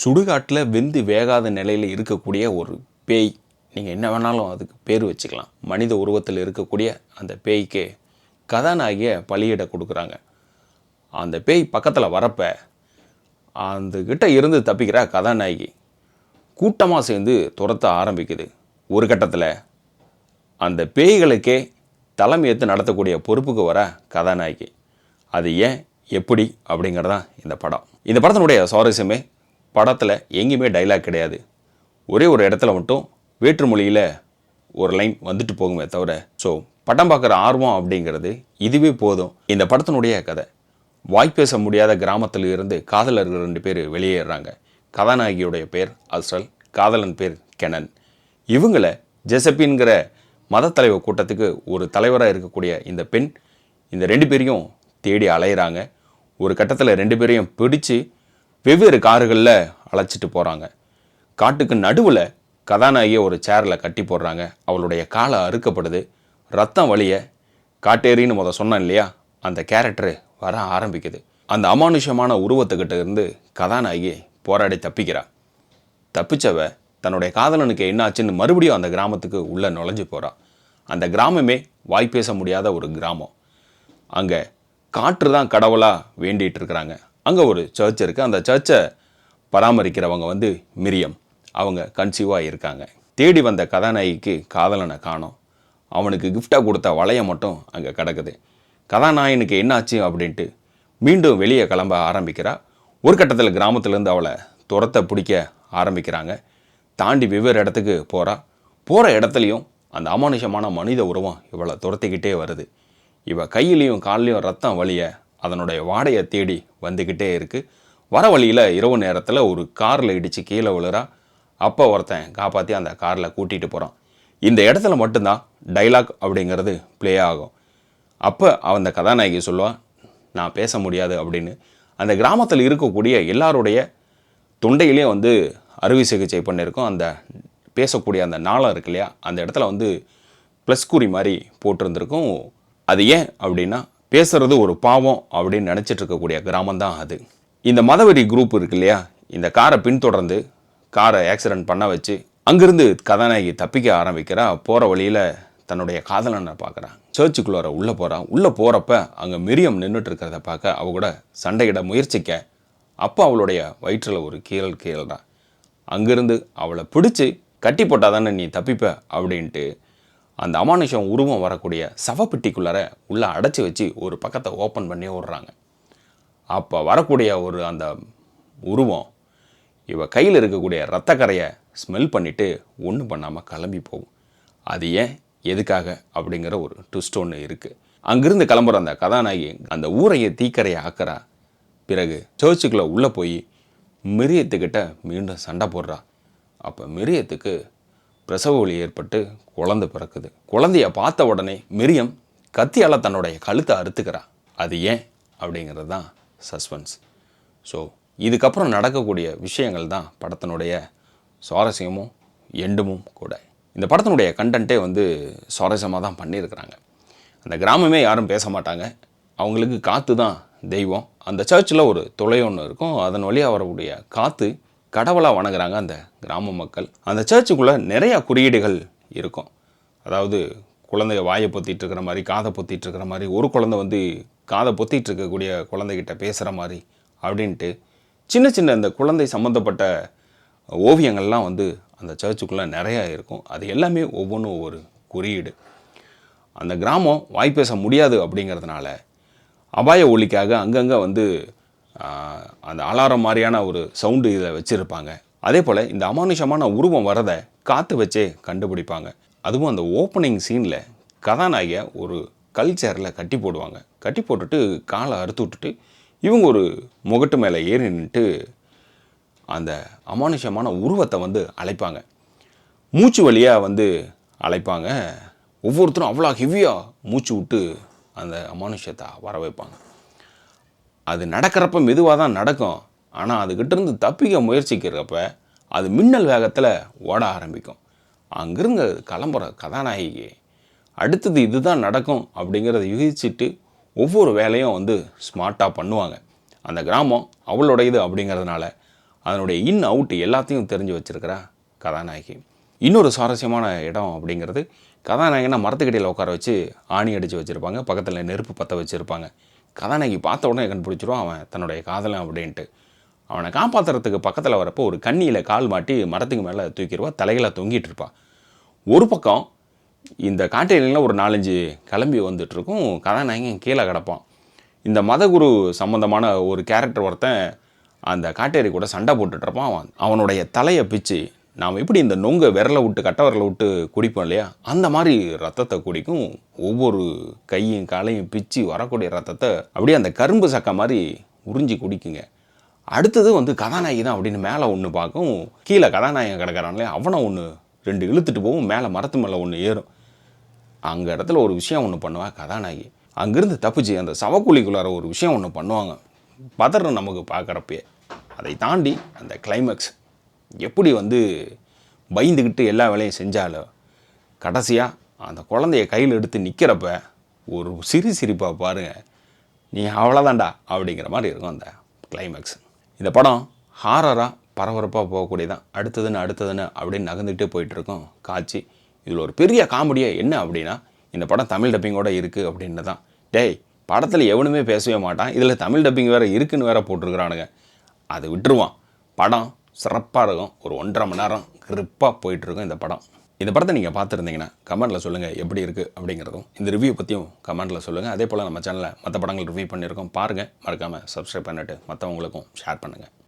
சுடுகாட்டில் வெந்து வேகாத நிலையில் இருக்கக்கூடிய ஒரு பேய் நீங்கள் என்ன வேணாலும் அதுக்கு பேர் வச்சுக்கலாம். மனித உருவத்தில் இருக்கக்கூடிய அந்த பேய்க்கு கதாநாயகிய பலியிட கொடுக்குறாங்க. அந்த பேய் பக்கத்தில் வரப்ப அந்த கிட்ட இருந்து தப்பிக்கிற கதாநாயகி கூட்டமாக சேர்ந்து துரத்த ஆரம்பிக்குது. ஒரு கட்டத்தில் அந்த பேய்களுக்கே தலைமை ஏற்று நடத்தக்கூடிய பொறுப்புக்கு வர கதாநாயகி. அது ஏன் எப்படி அப்படிங்கிறதான் இந்த படம். இந்த படத்தினுடைய சுவாரஸ்யமே படத்தில் எங்கேயுமே டைலாக் கிடையாது. ஒரே ஒரு இடத்துல மட்டும் வேற்று மொழியில் ஒரு லைன் வந்துட்டு போகுமே தவிர ஸோ படம் பார்க்குற ஆர்வம் அப்படிங்கிறது இதுவே போதும். இந்த படத்தினுடைய கதை வாய் பேச முடியாத கிராமத்தில் இருந்து காதலர்கள் ரெண்டு பேர் வெளியேறாங்க. கதாநாயகியுடைய பேர் அஸ்ரல் காதலன் பேர் கெனன் இவங்களை ஜெசப்பின்கிற மதத்தலைவர் கூட்டத்துக்கு ஒரு தலைவராக இருக்கக்கூடிய இந்த பெண் இந்த ரெண்டு பேரையும் தேடி அலையிறாங்க. ஒரு கட்டத்தில் ரெண்டு பேரையும் பிடிச்சு வெவ்வேறு கார்களில் அழைச்சிட்டு போகிறாங்க காட்டுக்கு நடுவில் கதாநாயகியை ஒரு சேரில் கட்டி போடுறாங்க. அவளுடைய காலை அறுக்கப்படுது. ரத்தம் வழிய காட்டேரின்னு முத சொன்னேன் இல்லையா? அந்த கேரக்டரு வர ஆரம்பிக்குது. அந்த அமானுஷமான உருவத்துக்கிட்ட இருந்து கதாநாயகி போராடி தப்பிக்கிறா. தப்பிச்சவ தன்னுடைய காதலனுக்கு என்னாச்சுன்னு மறுபடியும் அந்த கிராமத்துக்கு உள்ளே நுழைஞ்சு போறா. அந்த கிராமமே வாய் பேச முடியாத ஒரு கிராமம். அங்கே காற்று தான் கடவுளாக வேண்டிகிட்டு இருக்கிறாங்க. அங்கே ஒரு சர்ச் இருக்குது அந்த சர்ச்சை பராமரிக்கிறவங்க வந்து மிரியம். அவங்க கன்சீவாக இருக்காங்க. தேடி வந்த கதாநாயகிக்கு காதலனை காணோம். அவனுக்கு கிஃப்டாக கொடுத்த வளையம் மட்டும் அங்கே கிடக்குது. கதாநாயகனுக்கு என்னாச்சு அப்படின்ட்டு மீண்டும் வெளியே கிளம்ப ஆரம்பிக்கிறா. ஒரு கட்டத்தில் கிராமத்துலேருந்து அவளை துரத்த பிடிக்க ஆரம்பிக்கிறாங்க. தாண்டி வெவ்வேறு இடத்துக்கு போகிறா போகிற இடத்துலையும் அந்த அமானுஷமான மனித உருவம் இவளை துரத்திக்கிட்டே வருது. இவள் கையிலையும் கால்லையும் ரத்தம் வழிய அதனுடைய வாடையை தேடி வந்துக்கிட்டே இருக்குது வர வழியில் இரவு நேரத்தில் ஒரு காரில் இடித்து கீழே விழுறா. அப்போ ஒருத்தன் காப்பாற்றி அந்த காரில் கூட்டிகிட்டு போகிறான் இந்த இடத்துல மட்டும்தான் டைலாக் அப்படிங்கிறது ப்ளே ஆகும். அப்போ அந்த கதாநாயகி சொல்லுவான் நான் பேச முடியாது அப்படின்னு. அந்த கிராமத்தில் இருக்கக்கூடிய எல்லாருடைய தொண்டையிலையும் வந்து அறுவை சிகிச்சை பண்ணியிருக்கோம் அந்த பேசக்கூடிய அந்த நாளம் இருக்கு இல்லையா? அந்த இடத்துல வந்து ப்ளஸ் குறி மாதிரி போட்டிருந்திருக்கும். அது ஏன் அப்படின்னா பேசுறது ஒரு பாவம் அப்படின்னு நினச்சிட்டு இருக்கக்கூடிய கிராமம் தான் அது. இந்த மதவெறி குரூப் இருக்கு இல்லையா? இந்த காரை பின்தொடர்ந்து காரை ஆக்சிடென்ட் பண்ண வச்சு அங்கிருந்து கதாநாயகி தப்பிக்க ஆரம்பிக்கிறா போகிற வழியில் தன்னுடைய காதலனை பார்க்குறா சர்ச்சுக்குள்ளார உள்ளே போகிறான் உள்ளே போகிறப்ப அங்கே மிரியம் நின்றுட்டு இருக்கிறத பார்க்க அவ கூட சண்டையிட முயற்சிக்க அப்போ அவளுடைய வயிற்றில் ஒரு கீழல் கீறல்றா. அங்கிருந்து அவளை பிடிச்சி கட்டி போட்டால் தானே நீ தப்பிப்ப அப்படின்ட்டு அந்த அமானுஷம் உருவம் வரக்கூடிய சவப்பெட்டிக்குள்ளார உள்ளே அடைச்சி வச்சு ஒரு பக்கத்தை ஓப்பன் பண்ணி விடுறாங்க அப்போ வரக்கூடிய ஒரு அந்த உருவம் இவ கையில் இருக்கக்கூடிய ரத்தக்கரையை ஸ்மெல் பண்ணிவிட்டு ஒன்றும் பண்ணாமல் கிளம்பி போகும். அது ஏன்? எதுக்காக? அப்படிங்கிற ஒரு ட்விஸ்ட் ஒன்று இருக்குது அங்கிருந்து கிளம்புற அந்த கதாநாயகி அந்த ஊரையை தீக்கரையை ஆக்கிறா. பிறகு சர்ச்சுக்குள்ளே உள்ளே போய் மிரியத்துக்கிட்ட மீண்டும் சண்டை போடுறா. அப்போ மிரியத்துக்கு பிரசவ வலி ஏற்பட்டு குழந்தை பிறக்குது. குழந்தைய பார்த்த உடனே மிரியம் கத்தியால் தன்னுடைய கழுத்தை அறுத்துக்கிறா. அது ஏன் அப்படிங்கிறது தான் சஸ்பென்ஸ். ஸோ இதுக்கப்புறம் நடக்கக்கூடிய விஷயங்கள் தான் படத்தினுடைய சுவாரஸ்யமும் எண்டுமும் கூட. இந்த படத்தினுடைய கண்டென்ட்டே வந்து சுவாரஸ்யமாக தான் பண்ணியிருக்கிறாங்க. அந்த கிராமமே யாரும் பேச மாட்டாங்க. அவங்களுக்கு காற்று தான் தெய்வம். அந்த சர்ச்சில் ஒரு துளை ஒன்று இருக்கும். அதன் வழியாக வரக்கூடிய காற்று கடவுளாக வணங்குறாங்க அந்த கிராம மக்கள். அந்த சர்ச்சுக்குள்ளே நிறையா குறியீடுகள் இருக்கும். அதாவது குழந்தைய வாயை பொத்திட்டு இருக்கிற மாதிரி காதை பொத்திட்டு இருக்கிற மாதிரி ஒரு குழந்தை வந்து காதை பொத்திட்டு இருக்கக்கூடிய குழந்தைகிட்ட பேசுகிற மாதிரி அப்படின்ட்டு சின்ன சின்ன இந்த குழந்தை சம்மந்தப்பட்ட ஓவியங்கள்லாம் வந்து அந்த சர்ச்சுக்குள்ளே நிறையா இருக்கும். அது எல்லாமே ஒவ்வொன்றும் ஒவ்வொரு குறியீடு. அந்த கிராமம் வாய் பேச முடியாது அப்படிங்கிறதுனால அபாய ஒலிக்காக அங்கங்கே வந்து அந்த அலாரம் மாதிரியான ஒரு சவுண்டு இதில் வச்சுருப்பாங்க. அதே போல் இந்த அமானுஷமான உருவம் வரதை காற்று வச்சே கண்டுபிடிப்பாங்க. அதுவும் அந்த ஓப்பனிங் சீனில் கதாநாயகியை ஒரு கல்ச்சரில் கட்டி போடுவாங்க. கட்டி போட்டுட்டு காலை அறுத்து விட்டுட்டு இவங்க ஒரு முகட்டு மேலே ஏறி நின்றுட்டு அந்த அமானுஷமான உருவத்தை வந்து அழைப்பாங்க. மூச்சு வழியாக வந்து அழைப்பாங்க. ஒவ்வொருத்தரும் அவ்வளோ ஹெவியாக மூச்சு விட்டு அந்த அமானுஷத்தை வர வைப்பாங்க. அது நடக்கிறப்ப மெதுவாக தான் நடக்கும். ஆனால் அதுக்கிட்டேருந்து தப்பிக்க முயற்சிக்கிறப்ப அது மின்னல் வேகத்தில் ஓட ஆரம்பிக்கும். அங்கிருந்து கிளம்புற கதாநாயகி அடுத்தது இதுதான் நடக்கும் அப்படிங்கிறத யூகிச்சுட்டு ஒவ்வொரு வேலையும் வந்து ஸ்மார்ட்டாக பண்ணுவாங்க. அந்த கிராமம் அவளுடையது அப்படிங்கிறதுனால அதனுடைய இன் அவுட் எல்லாத்தையும் தெரிஞ்சு வச்சுருக்கிறா கதாநாயகி. இன்னொரு சுவாரஸ்யமான இடம் அப்படிங்கிறது கதாநாயகனை மரத்துக்கடியில் உட்கார வச்சு ஆணி அடித்து வச்சுருப்பாங்க. பக்கத்தில் நெருப்பு பற்ற வச்சுருப்பாங்க. கதாநாயகி பார்த்த உடனே கண்டுபிடிச்சிரும் அவன் தன்னுடைய காதலன் அப்படின்ட்டு. அவனை காப்பாற்றுறதுக்கு பக்கத்தில் வரப்போ ஒரு கண்ணியில் கால் மாட்டி மரத்துக்கு மேலே தூக்கிடுவா தலைகளை தொங்கிட்டு இருப்பா. ஒரு பக்கம் இந்த காட்டேரியில் ஒரு நாலஞ்சு கிளம்பி வந்துட்டுருக்கும் கதாநாயகி கதாநாயகன் கீழே கிடப்பான். இந்த மதகுரு சம்பந்தமான ஒரு கேரக்டர் ஒருத்தன் அந்த காட்டேரி கூட சண்டை போட்டுட்ருப்பான் அவன் அவனுடைய தலையை பிச்சு நாம் எப்படி இந்த நொங்கை விரலை விட்டு கட்டை விரலை விட்டு குடிப்போம் இல்லையா? அந்த மாதிரி ரத்தத்தை குடிக்கும் ஒவ்வொரு கையும் காலையும் பிச்சு வரக்கூடிய ரத்தத்தை அப்படியே அந்த கரும்பு சக்கை மாதிரி உறிஞ்சி குடிக்குங்க. அடுத்தது வந்து கதாநாயகி தான் அப்படின்னு மேலே ஒன்று பார்க்கும். கீழே கதாநாயகன் கிடக்கிறான்லே அவனை ஒன்று ரெண்டு இழுத்துட்டு போகும் மேலே மரத்து மேலே ஒன்று ஏறும். அங்கே இடத்துல ஒரு விஷயம் ஒன்று பண்ணுவா கதாநாயகி. அங்கேருந்து தப்பிச்சு அந்த சவக்குழிக்குள்ளார ஒரு விஷயம் ஒன்று பண்ணுவாங்க. பதறம் நமக்கு பார்க்குறப்பயே. அதை தாண்டி அந்த கிளைமேக்ஸ் எப்படி வந்து பயந்துக்கிட்டு எல்லா வேலையும் செஞ்சாலோ கடைசியாக அந்த குழந்தைய கையில் எடுத்து நிற்கிறப்ப ஒரு சிரி சிரிப்பாக பாருங்கள் நீ அவ்வளோதான்டா அப்படிங்கிற மாதிரி இருக்கும் அந்த கிளைமேக்ஸ் இந்த படம் ஹாரராக பரபரப்பாக போகக்கூடியதான் அடுத்ததுன்னு அடுத்ததுன்னு அப்படின்னு நகர்ந்துக்கிட்டே போயிட்டுருக்கோம் காட்சி. இதில் ஒரு பெரிய காமெடியாக என்ன அப்படின்னா இந்த படம் தமிழ் டப்பிங்கோட இருக்குது அப்படின்னு தான் டேய் படத்தில் எவனுமே பேசவே மாட்டான். இதில் தமிழ் டப்பிங் வேறு இருக்குன்னு வேற போட்டிருக்கிறானுங்க. அது விட்டுருவான். படம் சிறப்பாக இருக்கும் ஒரு ஒன்றரை மணி நேரம் கிரிப்பாக போயிட்டுருக்கும் இந்த படம். இந்த படத்தை நீங்கள் பார்த்துருந்தீங்கன்னா கமெண்ட்டில் சொல்லுங்கள் எப்படி இருக்குது அப்படிங்கிறதும் இந்த ரிவ்யூ பற்றியும் கமெண்ட்டில் சொல்லுங்கள் அதே போல் நம்ம சேனலில் மற்ற படங்கள் ரிவ்யூ பண்ணியிருக்கோம் பாருங்கள் மறக்காமல் சப்ஸ்கிரைப் பண்ணிவிட்டு மற்றவங்களுக்கும் ஷேர் பண்ணுங்கள்